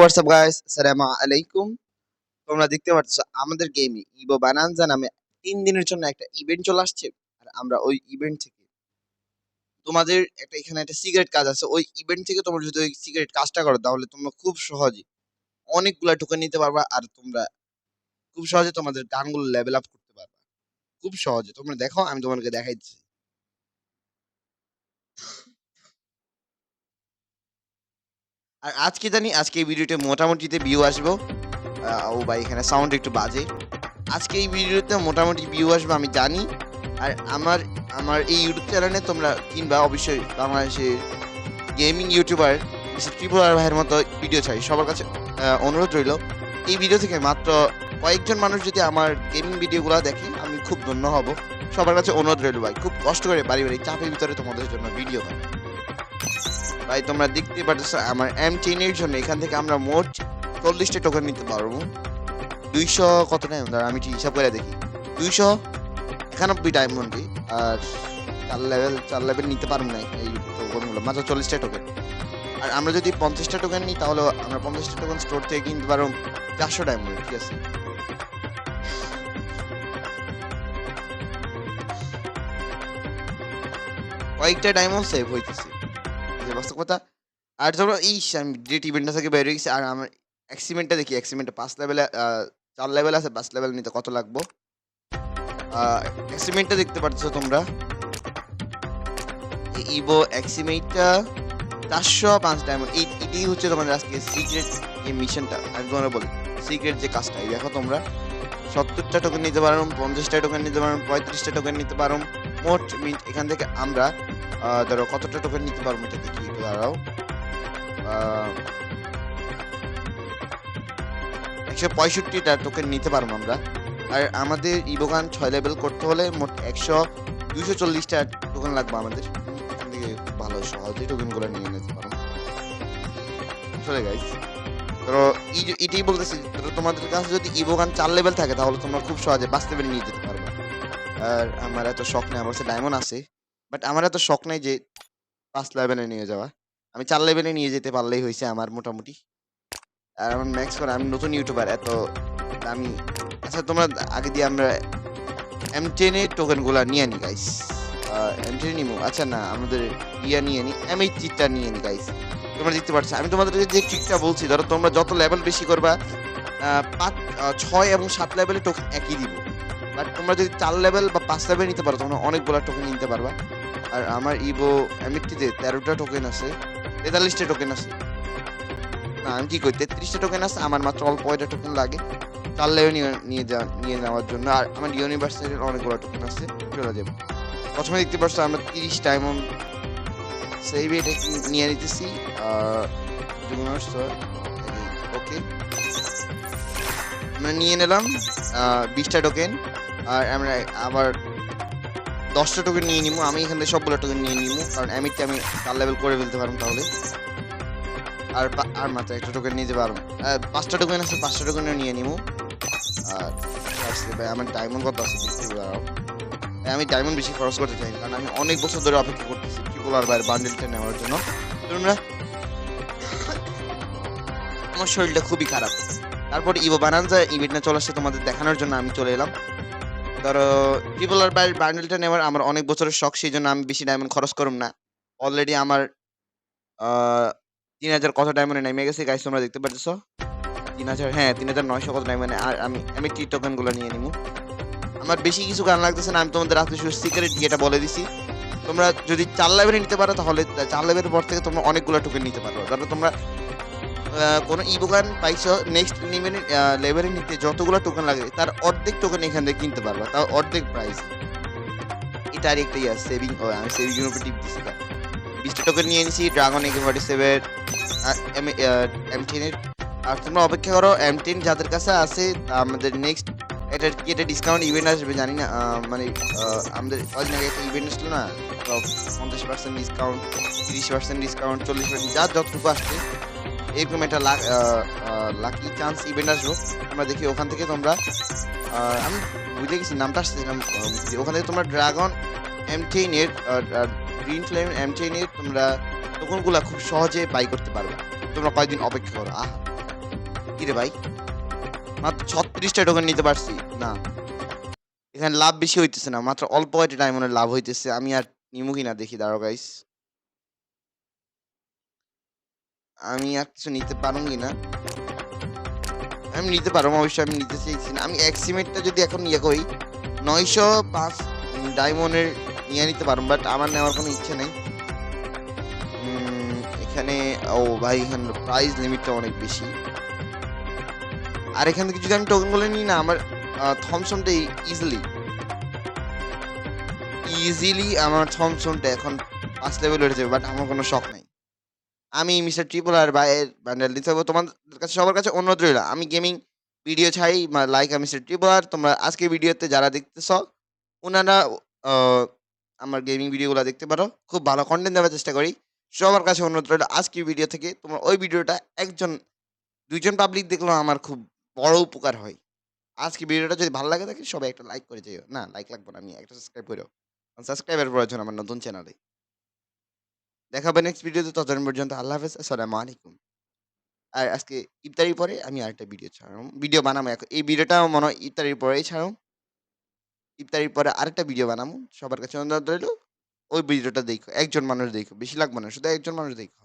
WhatsApp guys আসসালামু আলাইকুম তোমরা দেখতে পাচ্ছ, আমাদের গেমে ইভো বানানজা নামে তিন দিনের জন্য একটা ইভেন্ট চলে আসছে। আর আমরা ওই ইভেন্ট থেকে তোমাদের একটা, এখানে একটা সিগারেট কাজ আছে। ওই ইভেন্ট থেকে তোমরা যদি ওই সিগারেট কাজটা করো, তাহলে তোমরা খুব সহজে অনেকগুলা টোকেন নিতে পারবা আর তোমরা খুব সহজে তোমাদের গানগুলো লেভেল আপ করতে পারবা। খুব সহজে। তোমরা দেখো, আমি তোমাদেরকে দেখাই দিচ্ছি আর আজকে জানি, আজকে এই ভিডিওতে মোটামুটিতে ভিউ আসব। ও ভাই, এখানে সাউন্ড একটু বাজে। আজকে এই ভিডিওতে মোটামুটি ভিউ আসবে, আমি জানি। আর আমার আমার এই ইউটিউব চ্যানেলে তোমরা কিংবা অবশ্যই বাংলাদেশের গেমিং ইউটিউবার ত্রিপুরা ভাইয়ের মতো ভিডিও চাই। সবার কাছে অনুরোধ রইল। এই ভিডিও থেকে মাত্র কয়েকজন মানুষ যদি আমার গেমিং ভিডিওগুলো দেখে, আমি খুব ধন্য হব। সবার কাছে অনুরোধ রইল ভাই, খুব কষ্ট করে বাড়ি বাড়ি চাপের ভিতরে তোমাদের জন্য ভিডিও বানাই। ভাই, তোমরা দেখতে পাচ্ছ আমার এম টেনের জন্য এখান থেকে আমরা মোট চল্লিশটা টোকেন নিতে পারব। দুইশো কত টাইম দাঁড়া, আমি হিসাব করে দেখি। দুইশো একানব্বই ডায়মন্ডে আর চার লেভেল চার লেভেল নিতে পারব না এই টোকেনগুলো মাত্র চল্লিশটা টোকেন আর আমরা যদি পঞ্চাশটা টোকেন নিই, তাহলে আমরা পঞ্চাশটা টোকেন স্টোর থেকে কিনতে পারব চারশো ডায়মন্ড ঠিক আছে? কয়েকটা ডায়মন্ড সেভ হইতেছে। যে বাস্তব কথা। আর ধরো এই আমি ডিরেক্ট ইভেন্টটা থেকে বেরিয়ে গেছি, আর আমার অ্যাক্সিমেন্টটা দেখি এক্সিমেন্টটা পাঁচ লেভেলে চার লেভেল আছে পাঁচ লেভেল নিতে কত লাগবো? অ্যাক্সিমেন্টটা দেখতে পাচ্ছ তোমরা। ইভো এক্সিমেটটা চারশো পাঁচ ডায়মন্ড এই, এটাই হচ্ছে তোমাদের আজকে সিক্রেট যে মিশনটা আমি তোমরা বলি সিক্রেট যে কাজটা দেখো তোমরা। সত্তরটা টোকেন নিতে পারো পঞ্চাশটা টোকেন নিতে পারো পঁয়ত্রিশটা টোকেন নিতে পারো মোট মিনিট এখান থেকে আমরা ধরো কতটা টোকেন নিতে পারব এটা দেখি দাঁড়াও। একশো পঁয়ষট্টিটা টোকেন নিতে পারব আমরা। আর আমাদের ইবোগান ছয় লেভেল করতে হলে মোট একশো দুইশো চল্লিশটা টোকেন লাগবে আমাদের। এখান থেকে ভালো সহজে টোকেনগুলো নিয়ে নিতে পারো চলে গাইস ধরো এটাই বলতেছি তোমাদের কাছে যদি ইবোগান চার লেভেল থাকে, তাহলে তোমরা খুব সহজে পাঁচ লেভেল নিয়ে যেতে পারবে। আর আমার এত শখ নেই, আমার কাছে ডায়মন্ড আছে বাট আমার এত শখ নেই যে পাঁচ লেভেলে নিয়ে যাওয়া। আমি চার লেভেলে নিয়ে যেতে পারলেই হয়েছে আমার মোটামুটি। আর আমার ম্যাক্স করে, আমি নতুন ইউটিউবার এত আমি আচ্ছা তোমরা আগে দিয়ে আমরা এম টেনের টোকেনগুলো নিয়ে নি গাইস এম টেন নিবো আচ্ছা না, আমাদের ইয়া নিয়ে নি এম এইট চিটটা নিয়ে নি গাইস তোমরা দেখতে পাচ্ছ আমি তোমাদেরকে যে ট্রিকটা বলছি, ধরো তোমরা যত লেভেল বেশি করবা পাঁচ ছয় এবং সাত লেভেলে টোকেন একই দিব। বাট তোমরা যদি চার লেভেল বা পাঁচ লেভেল নিতে পারো তোমরা অনেকগুলো টোকেন নিতে পারবা। আর আমার ইভো এমএটিতে তেরোটা টোকেন আছে, তেতাল্লিশটা টোকেন আছে। না, আমি কি করি? তেত্রিশটা টোকেন আছে, আমার মাত্র অল্প কয়টা টোকেন লাগে। চার লেভেল নিয়ে নিয়ে যা, নিয়ে নেওয়ার জন্য। আর আমার ইউনিভার্সিটির অনেকগুলো টোকেন আছে, চলে যাবে। প্রথমে দেখতে পাচ্ছ আমরা তিরিশ ডায়মন্ড সেই এটা নিয়ে নিতেছি? আর ওকে। আমরা নিয়ে নিলাম বিশটা টোকেন আর আমরা আবার দশটা টোকেন নিয়ে নিবো। আমি এখান থেকে সবগুলো টোকেন নিয়ে নিবো কারণ এমিটকে আমি চার লেভেল করে ফেলতে পারব তাহলে। আর আর মাত্র একটা টোকেন নিতে পারব। পাঁচটা টোকেন আছে পাঁচটা টোকেনও নিয়ে নিবো। আর ভাই? আমার ডায়মন্ড কত আছে? দেখতে ভাই, আমি ডায়মন্ড বেশি খরচ করতে চাই কারণ আমি অনেক বছর ধরে অপেক্ষা করতেছি ট্রিপল আর বান্ডেলটা নেওয়ার জন্য। তোমরা আমার শরীরটা খুবই খারাপ। তারপর ইভো বানানজা ইভেন্টটা চলে আসছে তোমাদের দেখানোর জন্য আমি চলে এলাম। ধরো ট্রিপল আর বাইরের বান্ডেলটা নেওয়ার আমার অনেক বছরের শখ, সেই জন্য আমি বেশি ডায়মন্ড খরচ করুম না। অলরেডি আমার তিন হাজার কত ডায়মন্ডে নেমে গেছে গাইস তোমরা দেখতে পাচ্ছ তিন হাজার হ্যাঁ তিন হাজার নয়শো কত ডায়মন্ডে আর আমি আমি টি টোকেনগুলো নিয়ে নিবো আমার বেশি কিছু গান লাগতেছে না, আমি তোমাদের রাত্রে শুধু সিক্রেট এটা বলে দিছি। তোমরা যদি চার লেভেলে নিতে পারো, তাহলে চার লেভেলের পর থেকে তোমরা অনেকগুলো টোকেন নিতে পারো। ধরো তোমরা কোনো কোনো ইবোগান পাইছো নেক্সট লেভেলে লেভেলে নিতে যতগুলো টোকেন লাগে, তার অর্ধেক টোকেন এখান থেকে কিনতে পারবা, তাও অর্ধেক প্রাইস এটা আর একটা ইয়া সেভিং আমি সেভিং এর উপর টিপ দিছি বিশটা টোকেন নিয়ে নিছি dragon AK forty seven M টেনের আর তোমরা অপেক্ষা করো এম টেন যাদের কাছে আছে, আমাদের নেক্সট এটা কি এটা ডিসকাউন্ট ইভেন্ট আসবে, জানি না মানে আমাদের কদিন আগে একটা ইভেন্ট আসলো না পঞ্চাশ পার্সেন্ট ডিসকাউন্ট তিরিশ পার্সেন্ট ডিসকাউন্ট চল্লিশ পার্সেন্ট যার যতটুকু আসছে, এরকম একটা লাকি চান্স ইভেন্ট আসব। আমরা দেখি ওখান থেকে তোমরা আমি বুঝে গেছি, নামটা আসছে ওখান থেকে তোমরা ড্রাগন এম টেনের গ্রিন ফ্লেম এম টেনের তোমরা টোকনগুলা খুব সহজে বাই করতে পারবে। তোমরা কয়েকদিন অপেক্ষা করো। আহ, কিরে ভাই? মাত্র ছত্রিশটা টোকেন নিতে পারছি। না। এখানে লাভ বেশি হইতেছে না মাত্র অল্প কয়টা ডায়মন্ডের লাভ হইতেছে। আমি আর নিমু কিনা দেখি দাঁড়ো গাইস আমি আর কিছু নিতে পারুম কিনা? আমি নিতে পারব অবশ্যই আমি নিতে চাইছি না। আমি এক্সিমেটটা যদি এখন ইয়ে করি নয়শো পাঁচ ডায়মন্ডের নিয়ে নিতে পারব বাট আমার নেওয়ার কোনো ইচ্ছে নেই। এখানে ও ভাই এখানে প্রাইস লিমিটটা অনেক বেশি। আর এখান থেকে যদি আমি টোকেনগুলো নিই না, আমার থমসনটা ইজিলি ইজিলি আমার থমসনটা এখন পাঁচ লেভেল উঠে যাবে বাট আমার কোনো শখ নাই। আমি মিস্টার ট্রিপল আর বাইয়ের ব্যান্ডেল দিতে হবে তোমাদের কাছে, সবার কাছে অনুরোধ রইল, আমি গেমিং ভিডিও ছাড়ি লাইক আমি মিস্টার ট্রিপল আর তোমরা আজকের ভিডিওতে যারা দেখতেছ ওনারা আমার গেমিং ভিডিওগুলো দেখতে পারো, খুব ভালো কন্টেন্ট দেওয়ার চেষ্টা করি। সবার কাছে অনুরোধ রইল, আজকের ভিডিও থেকে তোমার ওই ভিডিওটা একজন, দুইজন পাবলিক দেখল আমার খুব বড় উপকার হয়। আজকে ভিডিওটা যদি ভালো লাগে থাকে, সবাই একটা লাইক করে যাইও। না লাইক লাগবে না, আমি একটা সাবস্ক্রাইব করো সাবস্ক্রাইবার প্রয়োজন আমার নতুন চ্যানেলে দেখা হবে নেক্সট ভিডিওতে ততদিন পর্যন্ত আল্লাহ হাফেজ, আসসালামু আলাইকুম। আর আজকে ইফতারির পরে আমি আরেকটা ভিডিও ছাড়াম। ভিডিও বানাবো এখন। এই ভিডিওটা মনে হয় ইফতারির পরেই ছাড়াম। ইফতারির পরে আরেকটা ভিডিও বানাবো সবার কাছে অনুরোধ রইল, ওই ভিডিওটা দেখো। একজন মানুষ দেখো। বেশি লাগবে না, শুধু একজন মানুষ দেখো।